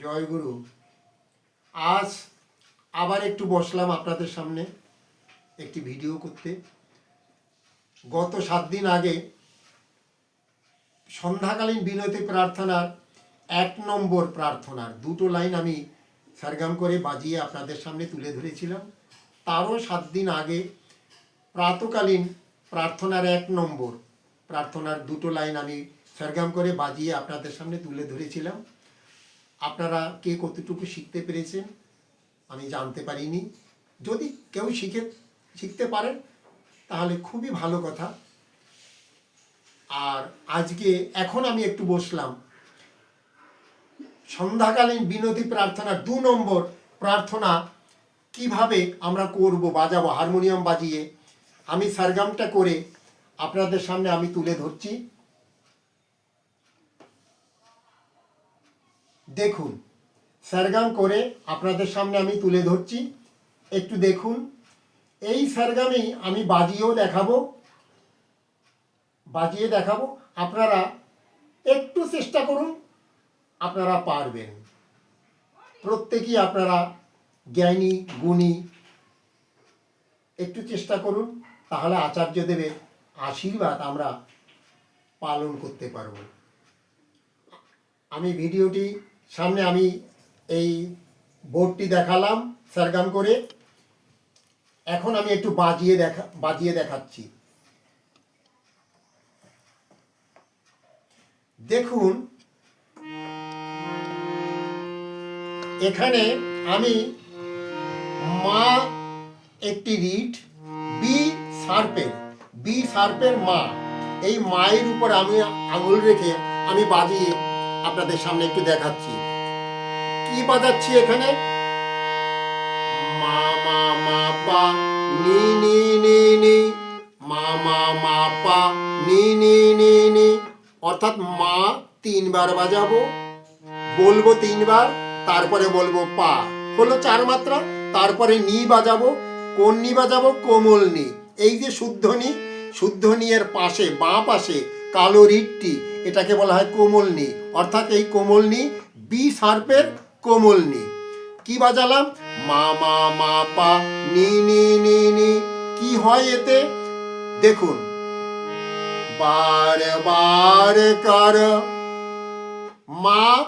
জয় গুরু। আজ আবার একটু বসলাম আপনাদের সামনে একটি ভিডিও করতে। গত সাত দিন আগে সন্ধ্যাকালীন বিনতি প্রার্থনার এক নম্বর প্রার্থনার দুটো লাইন আমি সারগাম করে বাজিয়ে আপনাদের সামনে তুলে ধরেছিলাম। তারও সাত দিন আগে প্রাতকালীন প্রার্থনার এক নম্বর প্রার্থনার দুটো লাইন আমি সরগম করে বাজিয়ে আপনাদের সামনে তুলে ধরেছিলাম। আপনারা কে কতটুকু শিখতে পেরেছেন, আমি জানতে পারিনি। যদি কেউ শিখে, শিখতে পারেন, তাহলে খুবই ভালো কথা। আর আজকে এখন আমি একটু বসলাম। সন্ধ্যাকালীন বিনতি প্রার্থনা দু নম্বর প্রার্থনা, কীভাবে আমরা করব বাজাবো হারমোনিয়াম বাজিয়ে। আমি সারগামটা করে আপনাদের সামনে আমি তুলে ধরছি। দেখুন। সারগাম করে আপনাদের সামনে আমি তুলে ধরছি। একটু দেখুন। এই সারগামেই আমি বাজিয়েও দেখাবো। বাজিয়ে দেখাবো। আপনারা একটু চেষ্টা করুন। আপনারা পারবেন। প্রত্যেকেই আপনারা জ্ঞানী, গুণী। একটু চেষ্টা করুন। তাহলে আচার্য দেবের আশীর্বাদ আমরা পালন করতে পারব। আমি ভিডিওটি সামনে আমি এই বোর্ডটি দেখালাম, সারগাম করে। এখন আমি একটু বাজিয়ে দেখা, বাজিয়ে দেখাচ্ছি। দেখুন, এখানে আমি মা একটি রিট, বি সার্পের বি সার্পের মা। এই মায়ের উপর আমি আঙুল রেখে আমি বাজিয়ে আপনাদের সামনে একটু দেখাচ্ছি। কি বাজাচ্ছি এখানে? মা মা মা, পা, নি নি নি নি। মা মা মা, পা, নি নি নি নি। অর্থাৎ মা তিনবার বাজাবো, বলব তিনবার, তারপরে বলব পা। হলো চার মাত্রা, তারপরে নি বাজাবো, কোন নি বাজাবো? কোমল নি। এই যে শুদ্ধ নি, শুদ্ধ নিয়ের পাশে, বাঁ পাশে কালো রিটটি, এটাকে বলা হয় কোমল নি অর্থাৎ এই কোমল নি বি সার্পের কোমল নি কি বাজালাম? মা মা মা, পা, নি নি নি নি, কি হয় এতে? দেখুন। বার বার কর। মা,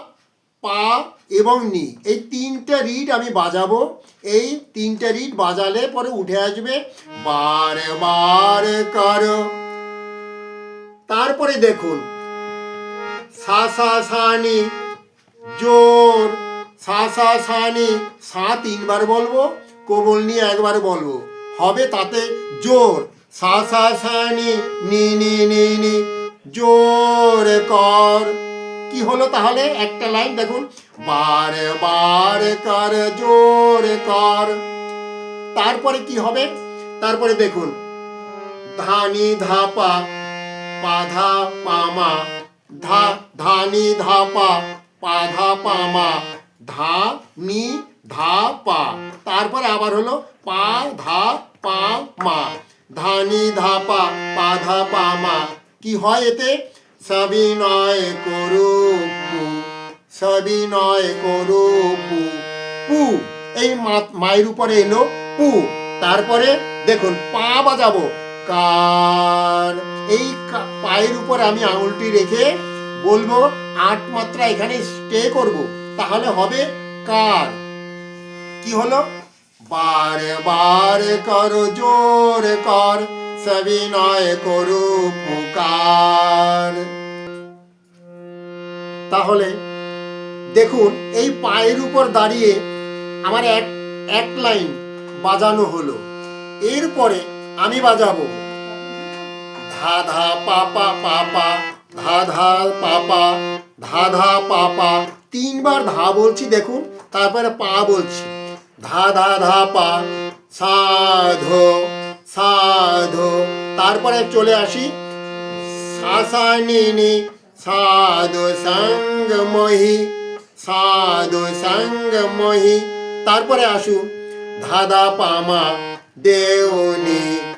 পা এবং নি, এই তিনটে রিড আমি বাজাবো। এই তিনটে রিড বাজালে পরে উঠে আসবে। বার বার কর। তারপরে দেখুন। সা সা সানি জোর। সা সা সানি সা তিনবার বলব, কোমল নিয়ে একবার বলব। হবে তাতে জোর। সা সা সানি নি নি নি নি, জোর কর। কি হলো তাহলে? একটা লাইন দেখুন। বার বার কর, জোর কর। তারপরে কি হবে? তারপরে দেখুন। ধানি, ধাপা পাধা পামা ধা ধানি ধাপা পাধা পামা ধা নি ধা পা। তারপরে আবার হলো পা ধা পা মা ধানি ধাপা পাধা পামা কি হয় এতে? সবিনয় করু পু, সবিনয় করু পু এই মায়ের উপরে এলো পু। তারপরে দেখুন, পা বাজাবো। কার? এই পায়ের উপর আমি আঙুলটি রেখে বলব, আট মাত্রা এখানে স্টে করব। তাহলে হবে কার? কি হলো? বার বার কর, জোর কর, সবিনয় করু পুকার তাহলে দেখুন, এই পায়ের উপর দাঁড়িয়ে আমার এক এক লাইন বাজানো হলো। এরপরে আমি বাজাবো। ধা ধা পাপা পাপা ধা ধা পাপা ধা ধা পাপা তিনবার ধা বলছি দেখুন, তারপরে পা বলছি। ধা ধা ধা পা, সাধো সাধো। তারপরে চলে আসি। সাসানিনি সাধু সঙ্গ মহি, সাধু সঙ্গ মহি। তারপরে আসুন। ধাদা পামা দেউনি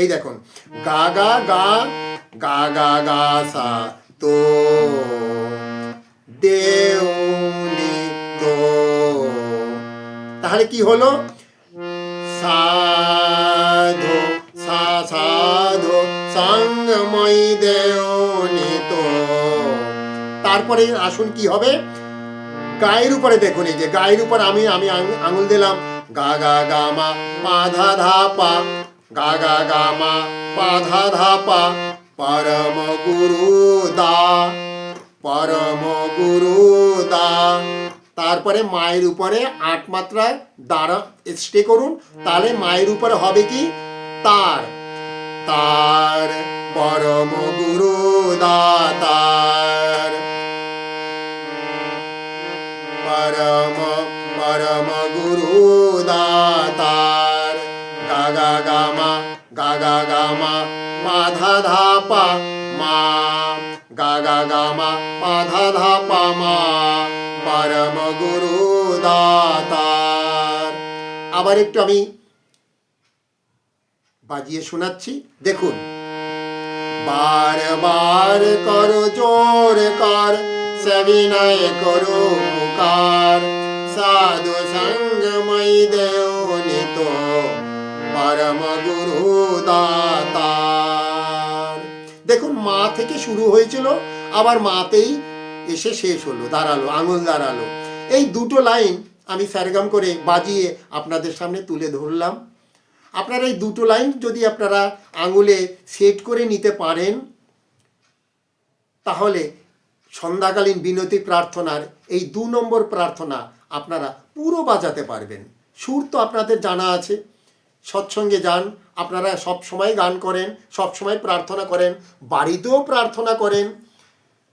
এই দেখুন, গা গা গা গা গা গা, সা, তো, দেউনি, তো। তাহলে কি হলো? সাধু, সা, সাধু, সঙ্গময় দেউনি, তো। তারপরে আসুন কি হবে? গায়ের উপরে দেখুন, এই যে গায়ের উপর আমি আমি আঙ- আঙুল দিলাম। গা গা গা, মা, পা, ধা ধা, পা। গা গা মা, পা ধা ধা পা, পরম গুরু দা, পরম গুরু দা। তারপরে মায়ের উপরে আট মাত্রায় দাঁড়া স্টে করুন। তাহলে মায়ের উপরে হবে কি? তার। তার, পরম গুরু দাতার গা মা মা ধা ধা পা মা গা গা গা মা মা ধা ধা পা মা পরম গুরু দাতার আবার একটু আমি বাজিয়ে শোনাচ্ছি। দেখুন। বার বার করো, জোর কর সবিনয় করো পুকার। সাধু সঙ্গময় দেও নিত পরম গুরু দাতার। দেখুন, মা থেকে শুরু হয়েছিল, আবার মাতেই এসে শেষ হলো, দাঁড়াল, আঙুল দাঁড়াল। এই দুটো লাইন আমি স্যারগাম করে বাজিয়ে আপনাদের সামনে তুলে ধরলাম। আপনারা এই দুটো লাইন যদি আপনারা আঙুলে সেট করে নিতে পারেন, তাহলে সন্ধ্যাকালীন বিনতি প্রার্থনার এই দু নম্বর প্রার্থনা আপনারা পুরো বাজাতে পারবেন। সুর তো আপনাদের জানা আছে। সৎসঙ্গে যান, আপনারা সব সময় গান করেন, সব সময় প্রার্থনা করেন, বাড়িতেও প্রার্থনা করেন।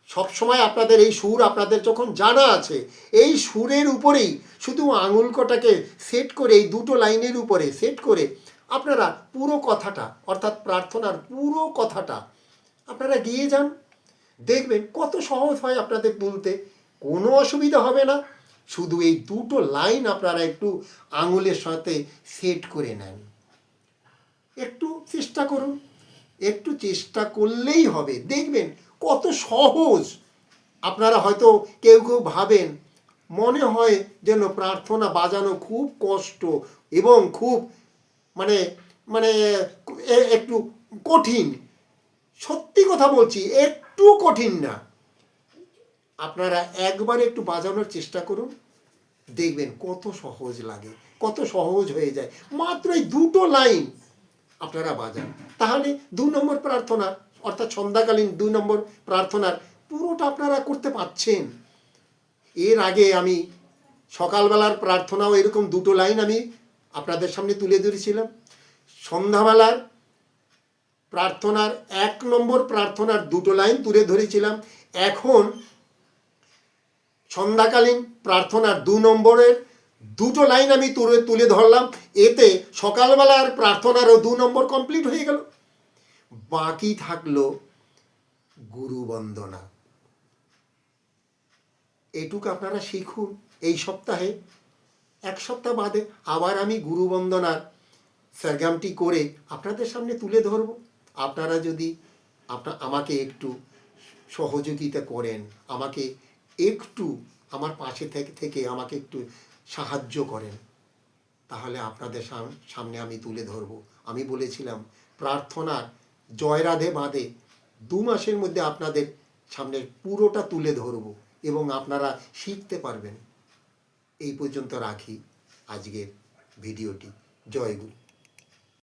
সব সময় আপনাদের এই সুর আপনাদের যখন জানা আছে, এই সুরের উপরেই শুধু আঙুল কটাকে সেট করে, এই দুটো লাইনের উপরে সেট করে আপনারা পুরো কথাটা, অর্থাৎ প্রার্থনার পুরো কথাটা আপনারা গিয়ে যান। দেখবেন কত সহজ হয় আপনাদের তুলতে, কোনো অসুবিধা হবে না। শুধু এই দুটো লাইন আপনারা একটু আঙুলের সাথে সেট করে নেন। একটু চেষ্টা করুন। একটু চেষ্টা করলেই হবে। দেখবেন কত সহজ। আপনারা হয়তো কেউ কেউ ভাবেন, মনে হয় যেন প্রার্থনা বাজানো খুব কষ্ট এবং খুব মানে মানে একটু কঠিন। সত্যি কথা বলছি, একটু কঠিন না। আপনারা একবার একটু বাজানোর চেষ্টা করুন। দেখবেন কত সহজ লাগে, কত সহজ হয়ে যায়। মাত্র এই দুটো লাইন আপনারা বাজান। তাহলে দু নম্বর প্রার্থনা, অর্থাৎ সন্ধ্যাকালীন দুই নম্বর প্রার্থনার পুরোটা আপনারা করতে পারছেন এর আগে আমি সকালবেলার প্রার্থনাও এরকম দুটো লাইন আমি আপনাদের সামনে তুলে ধরেছিলাম। সন্ধ্যাবেলার প্রার্থনার এক নম্বর প্রার্থনার দুটো লাইন তুলে ধরেছিলাম। এখন সন্ধ্যাকালীন প্রার্থনার দু নম্বরের দুটো লাইন আমি তুলে তুলে ধরলাম। এতে সকালবেলার প্রার্থনারও দু নম্বর কমপ্লিট হয়ে গেল। বাকি থাকল গুরু বন্দনা। এটুকু আপনারা শিখুন এই সপ্তাহে। এক সপ্তাহ বাদে আবার আমি গুরু বন্দনার সরগামটি করে আপনাদের সামনে তুলে ধরব। আপনারা যদি আপনা, আমাকে একটু সহযোগিতা করেন, আমাকে একটু আমার পাশে থেকে থেকে আমাকে একটু সাহায্য করেন। তাহলে আপনাদের সাম- সামনে আমি তুলে ধরব। আমি বলেছিলাম প্রার্থনার জয় রাধে বাঁধে, দু মাসের মধ্যে আপনাদের সামনে পুরোটা তুলে ধরব এবং আপনারা শিখতে পারবেন। এই পর্যন্ত রাখি আজকের ভিডিওটি। জয় গুরু।